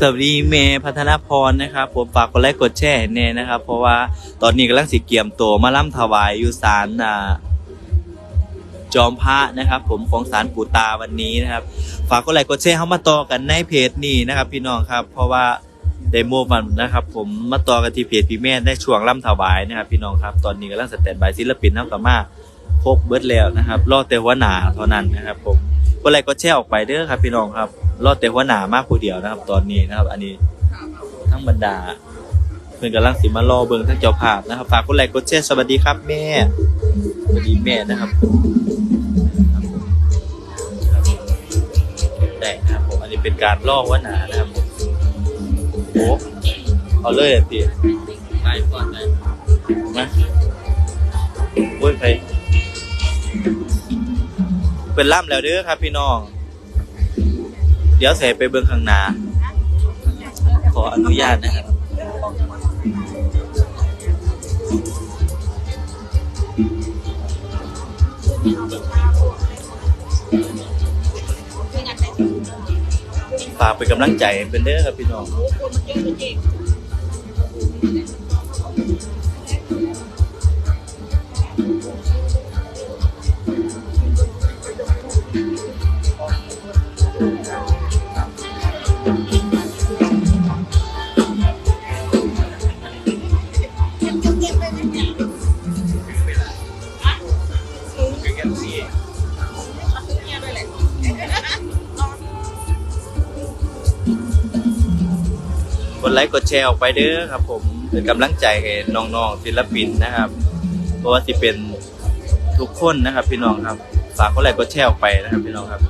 สวัสดีเมย์พัฒนาพรนะครับผมฝากกดไลค์กดแชร์ให้น่นะครับ เพราะว่าตอนนี้กำลังสิเกียมตัวมาล่ำถวายอยู่ศาลอ่าจอมพระนะครับ ผมของศาลปู่ตาวันนี้นะครับ ฝากกดไลค์กดแชร์เข้ามาต่อกันในเพจนี้นะครับ พี่น้องครับ เพราะว่าเดโมมันนะครับ ผมมาต่อกันที่เพจพี่แม่ได้ช่วงล่ำถวายนะครับ พี่น้องครับ ตอนนี้กำลังสแตนบายศิลปินน้ำกับมาครบเบิร์ดแล้วนะครับรอแต่หัวหนาเท่านั้นนะครับ ผม ดไลค์กดแชร์ออกไปเด้อครับพี่น้องครับ รอแต่หัวหนามากผู้เดียวนะครับ ตอนนี้นะครับ อันนี้ทั้งบรรดาเพื่อนกำลังสิมารอเบิ่งทั้งเจ้าภาพนะครับฝากกดไลค์กดแชร์สวัสดีครับแม่สวัสดีแม่นะครับได้นะครับผมอันนี้เป็นการล่อหัวหนานะครับผมโอ้เอาเลยอะพี่ไปก่อนเลยนะโอ้ยใคร เป็นล่ำแล้วเด้อครับพี่น้อง เดี๋ยวเสไปเบิ่งข้างหน้า ขออนุญาตนะครับฝากเป็นกำลังใจเป็นเด้อครับพี่น้อง ดไลค์กดแชร์ออกไปเด้อครับ ผมเป็นกำลังใจให้น้องๆศิลปินนะครับเพราะว่าที่เป็นทุกคนนะครับ พี่น้องครับฝากกดไลค์กดแชร์ออกไปนะครับ พี่น้องครับ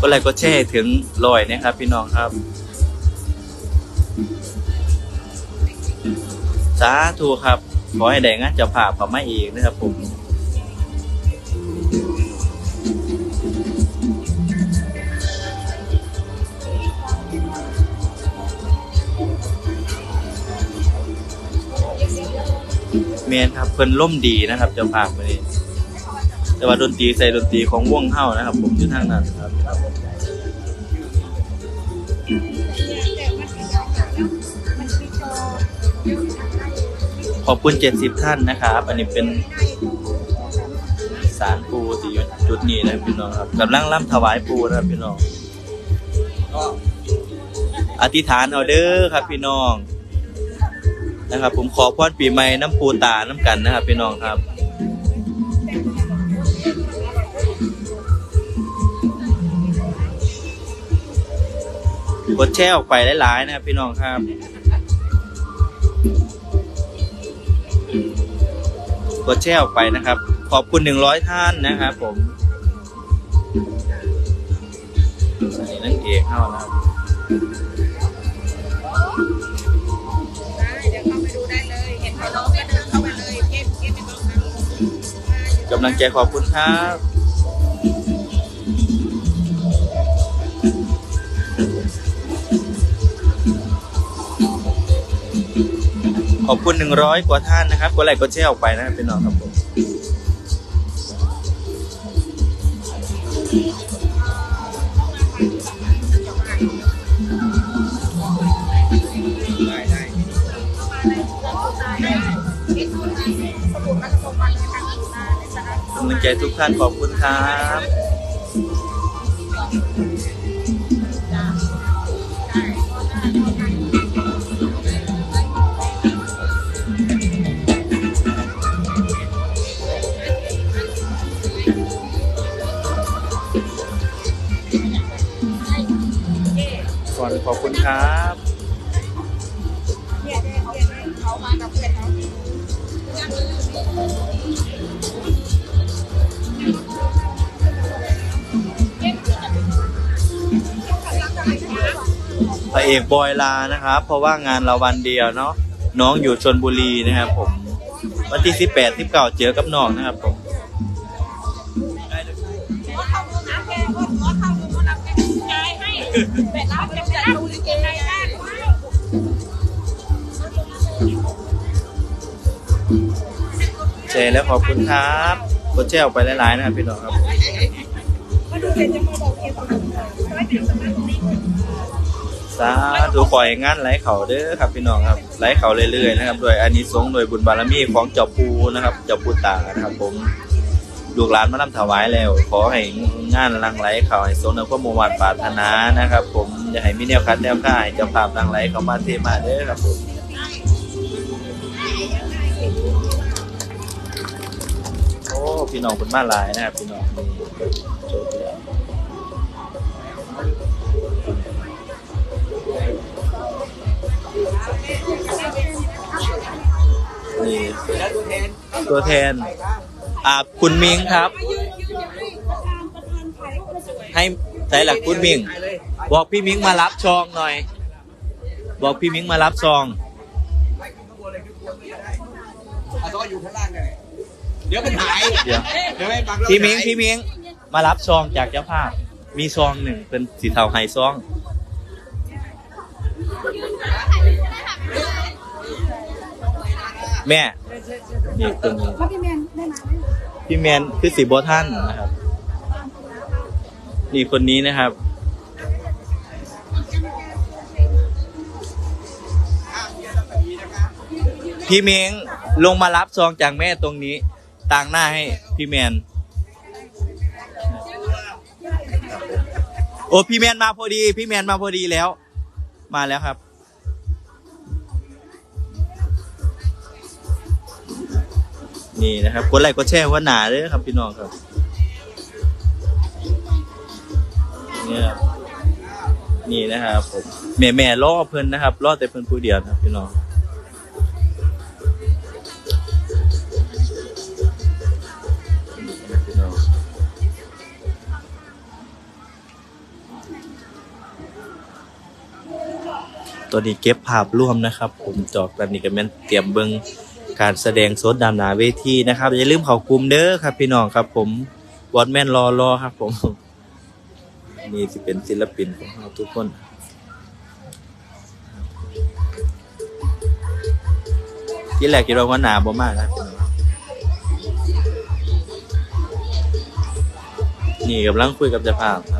กดไลค์กดแชร์ถึงร้อยนะครับ พี่น้องครับสาธุครับขอให้ได้งานเจ้าภาพเขามาเองนะครับผม เมนครับเพิ่นล่มดีนะครับเจ้าภาพวันนี้ แต่ว่าดนตรีใส่ดนตรีของวงเฮ้านะครับ ผมอยู่ทางนั้นครับขอบคุณเจ็ดสิบท่านนะครับ อันนี้เป็นสารปูที่อยู่จุดนี้นะครับพี่น้องครับกำลังร่ำถวายปูนะครับพี่น้องอธิษฐานเอาเด้อครับพี่น้อง นะครับ ผมขอพรปีใหม่น้ำปูตาน้ำกันนะครับพี่น้องครับกดแชร์ออกไปหลายๆนะครับพี่น้องครับกดแชร์ออกไปนะครับ ขอบคุณหนึ่งร้อยท่านนะครับผมอันนี้นั่นเอกเข้านะครับ กำลังใจขอบคุณครับขอบคุณหนึ่งร้อยกว่าท่านนะครับกดไลค์กดแชร์ออกไปนะครับพี่น้องครับผม กำลังใจทุกท่านขอบคุณครับขอบคุณครับ พระเอกบอยลานะครับ เพราะว่างานเราวันเดียวเนาะน้องอยู่ชนบุรีนะครับผม วันที่สิบแปดสิบเก้าเจอกับน้องนะครับผมเข้ามือน้ำแกหัวเข้ามือน้ำแกจ่ายให้เรับจะจะดูลิเกในบ้านเจแล้วขอบคุณครับกดแชร์ออกไปหลายๆนะครับพี่น้องครับมาดูเสาบอกเกี่ยวกับร้อยงาธุขอให้งานไหลเขาเด้อครับพี่น้องครับไหลเขาเรื่อยๆนะครับโดวยอานิสงส์โดวยบุญบารมีของเจ้าปูนะครับเจ้าปูตานะครับผมลูกหลานมาลำถวายแล้ว ขอให้งานลังไหลเขาให้สมในความมุ่งมั่นปรารถนานะครับ ผมอย่าให้มีแนวคัดแนวค่ายเจ้าภาพลังไหลเขามาเทมาเด้อครับผมโอ้พี่น้องคุณมาหลายนะครับพี่น้อง นี่โชคดีนี่แล้วตัวแทนตัวแทน อ่าคุณมิงครับยืนยืนให้ประธานประธานถ่ายรูปมาสวยให้ใส่หลักคุณมิงไปเลยบอกพี่มิงมารับซองหน่อย บอกพี่มิงมารับซองไปขึ้นข้างบนเลยขึ้นข้างบนเลยก็ได้เอาตัวอยู่ข้างล่างเลยเดี๋ยวมันหายเดี๋ยวเดี๋ยวไม่ฟังเราพี่มิงหายพี่มิงมารับซองจากเจ้าภาพ มีซองหนึ่งเป็นสีเทาไฮซอง แม่นี่ตรงนี้พี่แมนได้มาพี่แมนคือสีโบท่านนะครับ นี่คนนี้นะครับพี่เมงลงมารับซองจากแม่ตรงนี้ต่างหน้าให้พี่แมน โอ้พี่แมนมาพอดี พี่แมนมาพอดีแล้ว มาแล้วครับ นี่นะครับกดไลค์กดแชร์ว่าหนาเลยครับพี่น้องครับเนี่ยครับนี่นะครับผมแม่แม่ล่อเพิ่นนะครับล่อแต่เพิ่นผู้เดียวนะครับพี่น้องตัวนี้เก็บภาพร่วมนะครับ ผมจอกแบบนี้ก็แม่นเตรียมเบิง การแสดงสดดำนาเวทีนะครับอย่าลืมเขากลุ่มเด้อครับ พี่น้องครับ ผมวอดแมนรอรอครับ ผมนี่สิเป็นศิลปินของเราทุกคนที่แรกคิดว่าว่าหนาบ่มากนะพี่น้องนี่กำลังคุยกับเจ้าภาพครับ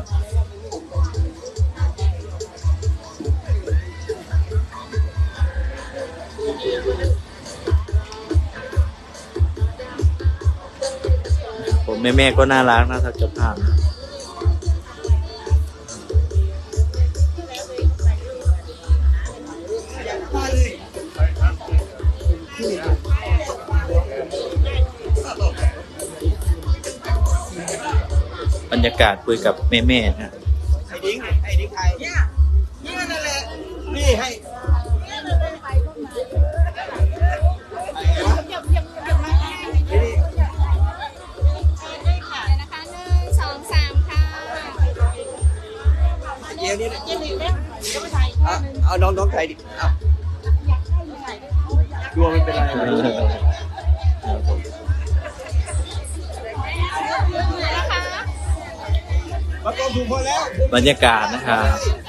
แม่แม่ก็น่ารักน่าทักจะผ่านบรรยากาศคุยกับแม่แม่นะ อาน้องน้องใครดิเอาดวงไม่เป็นไรมาก็ถูกพอแล้วบรรยากาศนะครับ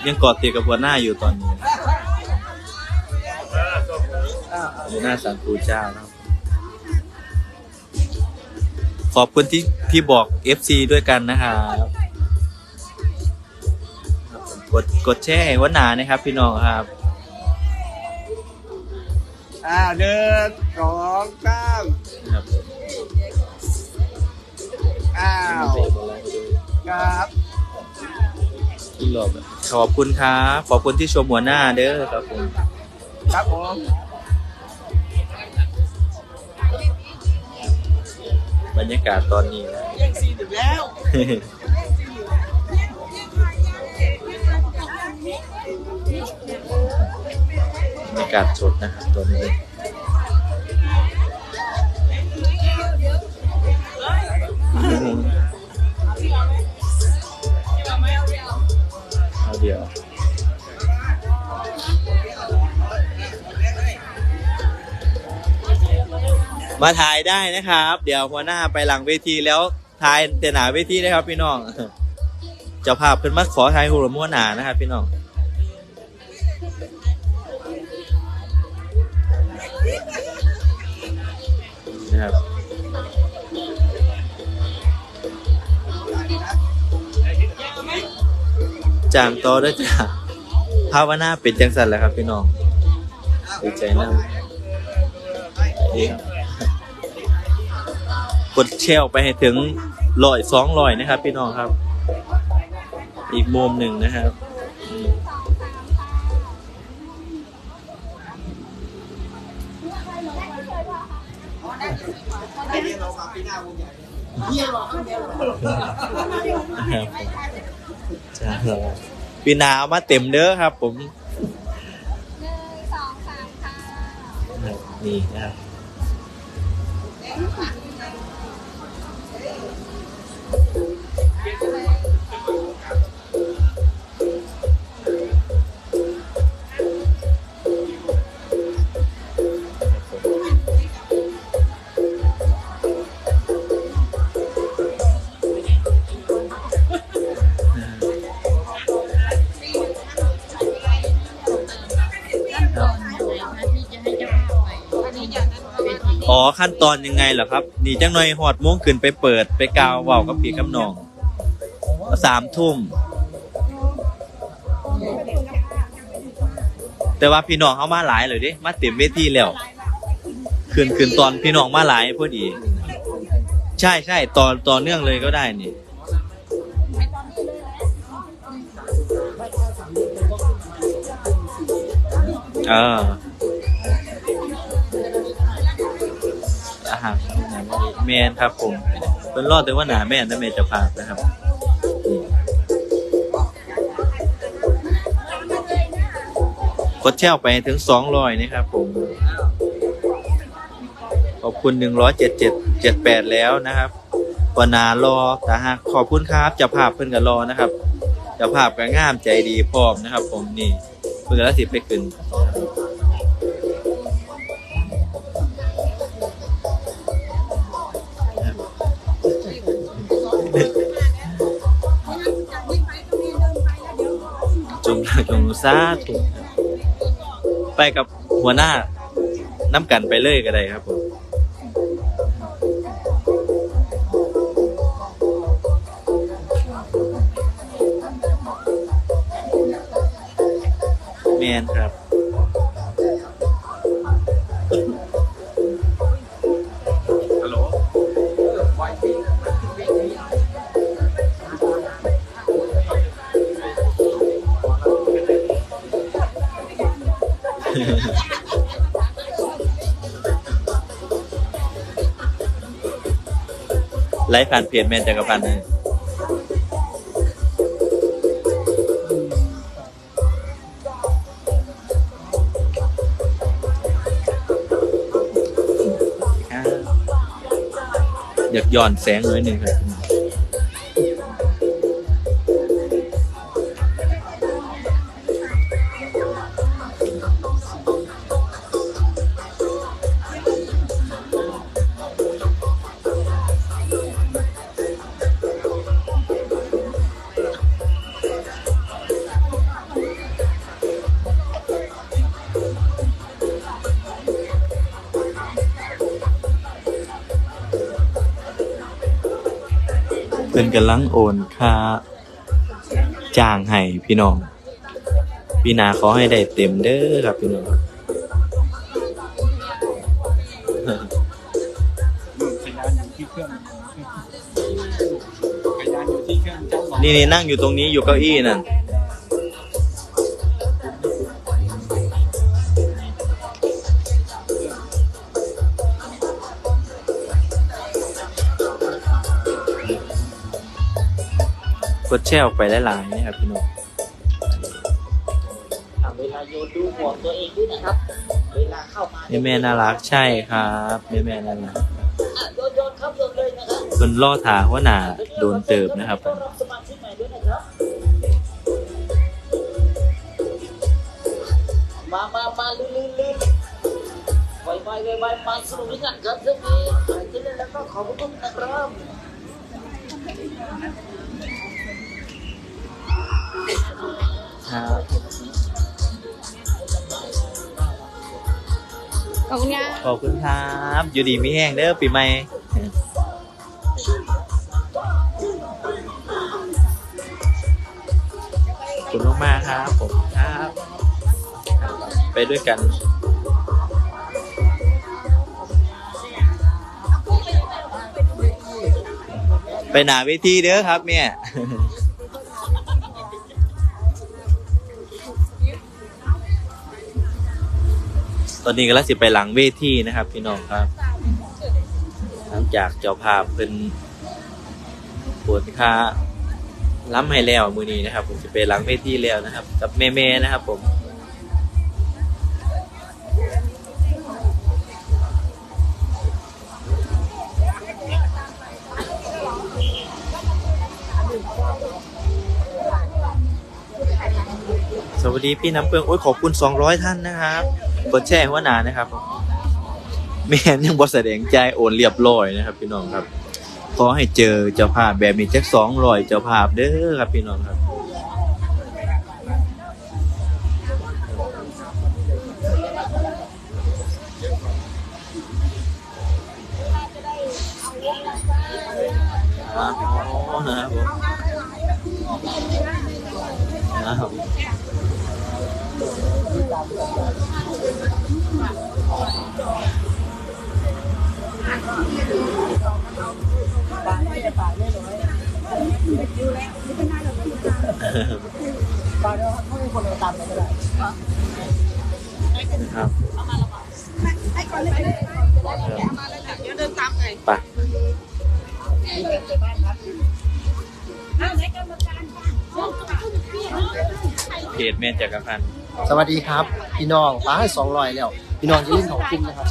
ยังกอดติดกับหัวหน้าอยู่ตอนนี้ อยู่หน้าสารปูเจ้านะครับ ขอบคุณที่ที่บอก FC ด้วยกันนะครับกดกดแชร์ให้หัวหน้านะครับพี่น้องครับ อ่าหนึ่งสองสามนะครับอ้าวครับที่รอบขอบคุณครับ ขอบคุณที่ชมหัวหน้าเด้อครับผมครับผมบรรยากาศตอนนี้นะแย่งซีนอีกแล้ว กาศสดนะครับตอนนี้เอาเดียวมาถ่ายได้นะครับ เดี๋ยวหัวหน้าไปหลังเวทีแล้วถ่ายแต่หนาเวทีนะครับพี่น้องเจ้าภาพเพิ่นมาขอถ่ายหัวมั่วหนานะครับพี่น้อง ครับจางต่อได้จ้ะภาวนาเป็ดจังสันแหละครับพี่น้องดีใจนะกดแชร์ไปให้ถึงลอยสองลอยนะครับ พี่น้องครับ อีกมุมหนึ่งนะครับ อืมได้เรียนเรามาปีหน้าวงใหญ่ครับจ้าปีหนาเอามาเต็มเด้อครับ ผมหนึ่งสองสามค่ะครับนี่นะครับ อ๋อขั้นตอนยังไงเหรอครับนี่จังหน่อยหอดโม้งขึ้นไปเปิดไปกาวเว่าวกับพี่กับน้องสามทุ่มแต่ว่าพี่น้องเขามาหลายเลยดิมาเต็มเวทีแล้วขึ้นขึ้นตอนพี่น้องมาหลายพอดี ใช่ใช่ตอนต่อเนื่องเลยก็ได้นี่เออ แมนครับผมเป็นรอดแต่ว่าหนาแม่นนะแม่จะพานะครับกดแช่ออกไปถึงสองร้อยนะครับผม ขอบคุณหนึ่งร้อยเจ็ดเจ็ดเจ็ดแปดแล้วนะครับปนารอแต่หากขอบคุณครับจะภาพเพิ่อนกับรอนะครับจะภาพก็งามใจดีพร้อมนะครับ ผมนี่เพิ่อนละสิบไปขึ้น จงจงซาถูกไปกับหัวหน้าน้ำกันไปเลยก็ได้ครับผม ฟ์ผ่านเพจแมนจักรพันธ์อยากย้อนแสงหน่อยหนึ่งครับ กำลังโอนค่าจ้างให้พี่น้อง พี่นาขอให้ได้เต็มเด้อครับพี่น้องขยานอยู่ที่เครื่องขยานอยู่ที่เครื่องเจ้าของนี่นี่นั่งอยู่ตรงนี้อยู่เก้าอี้นั่น กดแชร์ออกไปหลายๆนะครับพี่น้องเวลาโยนดูหัวตัวเองด้วยนะครับ เวลาเข้ามาแม่แม่น่ารักใช่ครับแม่แม่น่ารักอะโยนโยนครับโยนเลยนะครับคนล่อถาว่าหนาโดนเติบนะครับต้อนรับสมาชิกใหม่ด้วยนะครับมามามาลื่นลื่นลื่นไวไวไวไวมาสนุกด้วยกันครับเรื่องนี้ใครที่เล่นแล้วก็ขอบคุณนะครับ ครับขอบคุณค่ะขอบคุณครับ อยู่ดีมีแห้งเด้อปีใหม่คุณมากๆครับผมครับ ไปด้วยกันไปหนาเวทีเด้อครับเมีย ตอนนี้ก็ล้วสิไปหลังเวทีนะครับ พี่น้องครับ หลังจากเจ้าภาพเป็นปวดค่าล้ำให้แล้วมือนี้นะครับ ผมจะไปหลังเวทีแล้วนะครับ กับเมเมนะครับ ผมสวัสดีพี่น้ำเปืองโอ้ยขอบคุณ 200 ท่านนะครับ กดแชร์หัวหนานะครับแม่นยังบอแสดงใจโอนเรียบร้อยนะครับ พี่น้องครับ ขอให้เจอเจ้าภาพแบบนี้จักสองร้อยเจ้าภาพเด้อครับพี่น้องครับ เพจแม่จักรพันธ์สวัสดีครับ พี่น้องป้าให้สองร้อยแล้ว พี่น้องจะเล่นของกินนะครับ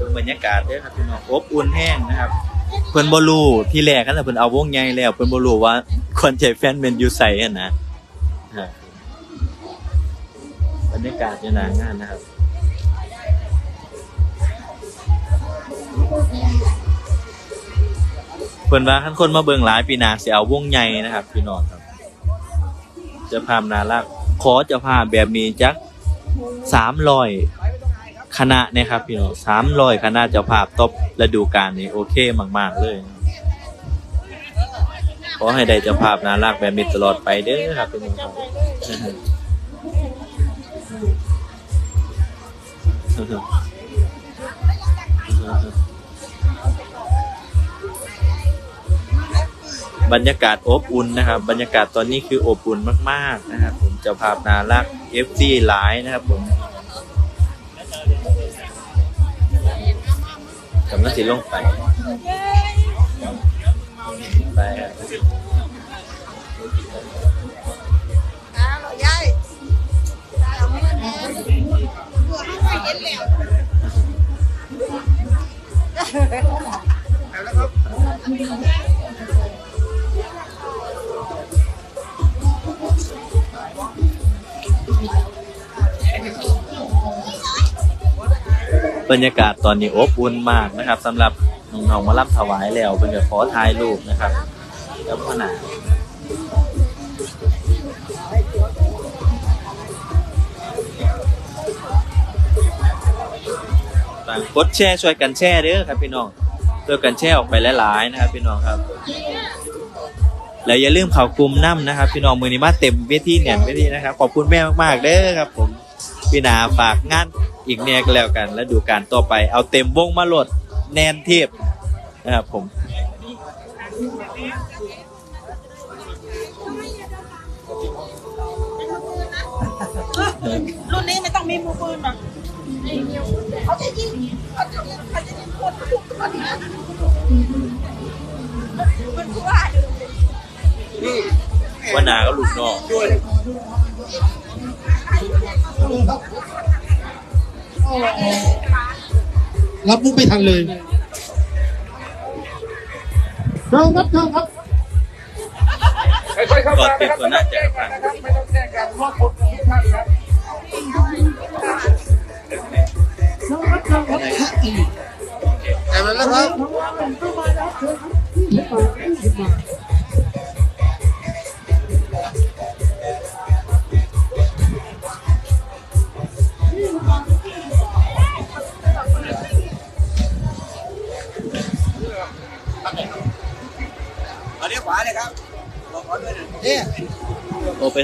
ดูบรรยากาศเด้อครับพี่น้องอบอุ่นแห้งนะครับเพิ่นบ่รู้ที่แรกกันแต่เพิ่นเอาวงใหญ่แล้วเพิ่นบ่รู้ว่าคนใจแฟนแมนอยู่ใส่อะนะฮะบรรยากาศอยู่หน้างานนะครับ เพิ่นว่าคันคนมาเบิ่งหลายปีหนาสิเอาวงใหญ่นะครับ พี่น้องครับ จะภาพนารักขอจะภาพแบบนี้จัก300คณะนะครับพี่น้อง300คณะเจ้าภาพตบฤดูกาลนี้โอเคมาก ๆ เลยขอให้ได้เจ้าภาพนารักแบบนี้ตลอดไปเด้อครับพี่น้องครับ บรรยากาศอบอุ่นนะครับ บรรยากาศตอนนี้คืออบอุ่นมาก ๆ นะครับ ผมเจ้าภาพนารักเอฟซีหลายนะครับผมกำลังสิลงไป ไปครับอ้วเหรอ บรรยากาศตอนนี้อบอุ่นมากนะครับสำหรับน้องมารับถวายแล้วเป็นจะขอถ่ายรูปนะครับแล้วขนาดต่างกดแชร์ช่วยกันแชร์เด้อครับพี่น้องช่วยกันแชร์ออกไปหลายๆนะครับพี่น้องครับ แล้วอย่าลืมเขาวกลุ่มน้ำนะครับ พี่น้องมือนี้มาเต็มเวทีแหน่นเวทีนะครับ ขอบคุณแม่มากๆเด้อครับ ผมพี่นาฝากงาน อีกแน่ก็แล้วกัน แล้วดูการต่อไป เอาเต็มวงมาโหลดแนนเทพนะครับผมรุ่นนี้ไม่ต้องมีมือปืนหรอกเขาจะยิงเขาจะยิงเขาจะยิงคนทุกคนนะมันคือว่าเดิมว่านาก็ลูกน้อง รับมุกไม่ทันเลยเชิญครับเชิญครับค่อยๆเข้าก่อนมาติดนะครับตัวหน้าแจกผ่านนะครับไม่ต้องแจ้งกันมอบคนทุกท่านครับแต่มันแล้วครับ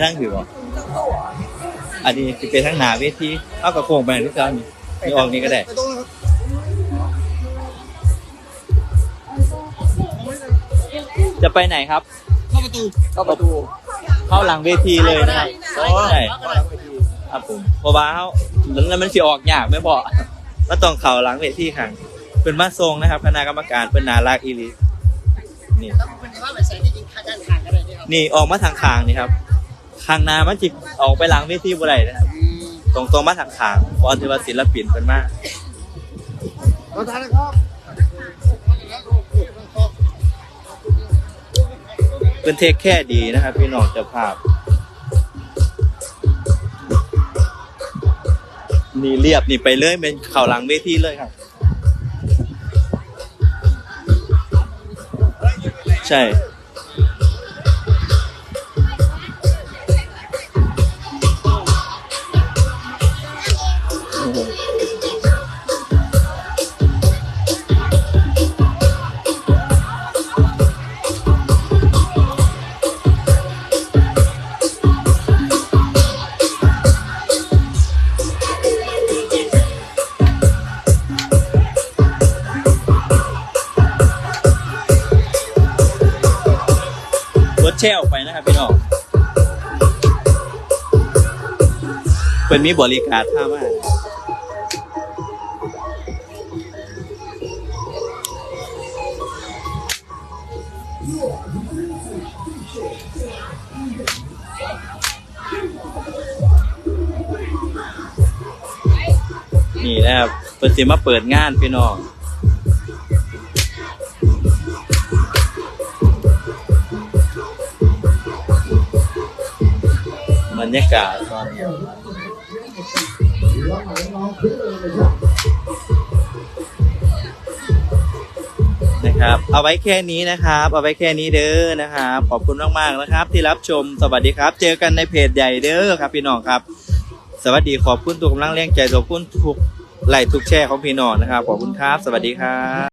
ทั้งถือบ่อันนี้สิไปทั้งหนาเวทีเอากระโปรงไปที่เจ้านี่นี่ออกนี่ก็ได้ไปตรงนะครับจะไปไหนครับ เข้าประตู เข้าประตู เข้าหลังเวทีเลยนะครับใช่ครับผมเพราะว่าเขาแล้วมันสิออกยากไม่บอกมาต้องเข่าหลังเวทีค่ะเป็นมาทรงนะครับคณะกรรมการเป็นนารักอีหลีนี่แล้วเป็นว่าแบบใส่ที่จริงข้างด้านข้างก็ได้นี่ครับนี่ออกมาทางคางนี่ครับ คางหนามันจิออกไปหลังเวทีบ่ได้นะครับตรงตรงๆมาทางคางเพราะถือว่าศิลปินเป็นมากเราทานนะครับเป็นเทคแค่ดีนะครับ พี่น้องเจ้าภาพ นี่เรียบนี่ไปเลยเป็นเข่าหลังเวทีเลยครับ ใช่ ช่ออกไปนะครับพี่น้องเป็นมีบริการท่ามากนี่นะครับเปิดสิมาเปิดงานพี่น้อง รรยากาศตอนนี้นะครับ เอาไว้แค่นี้นะครับ เอาไว้แค่นี้เด้อนะครับ ขอบคุณมากๆนะครับ ที่รับชม สวัสดีครับ เจอกันในเพจใหญ่เด้อครับ พี่น้องครับ สวัสดีขอบคุณทุกกำลังแรงใจขอบคุณทุกไลค์ทุกแชร์ของพี่น้องนะครับ ขอบคุณครับ สวัสดีครับ